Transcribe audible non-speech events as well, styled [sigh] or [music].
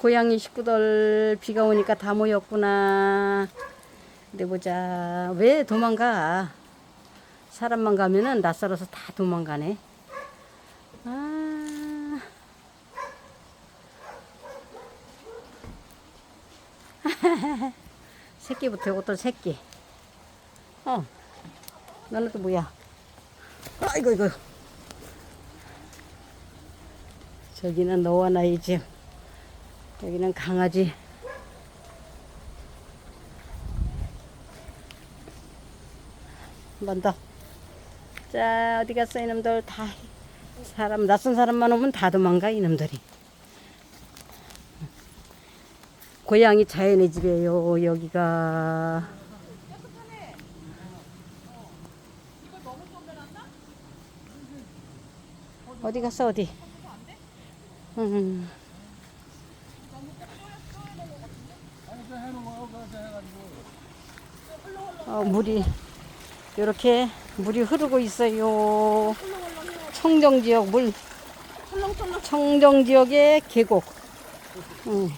고양이 식구들 비가 오니까 다 모였구나. 근데 보자. 왜 도망가? 사람만 가면은 낯설어서 다 도망가네. 아. [laughs] 새끼부터 이것도 새끼. 어. 너는 또 뭐야? 아이고, 이거. 저기는 너와 나의 집. 여기는 강아지. 한 번 더. 자, 어디 갔어, 이놈들. 다. 사람, 낯선 사람만 오면 다 도망가, 이놈들이. 고양이 자연의 집이에요, 여기가. 어디 갔어, 어디? 음. 어, 물이 이렇게 물이 흐르고 있어요. 청정 지역 물. 청정 지역의 계곡. 음.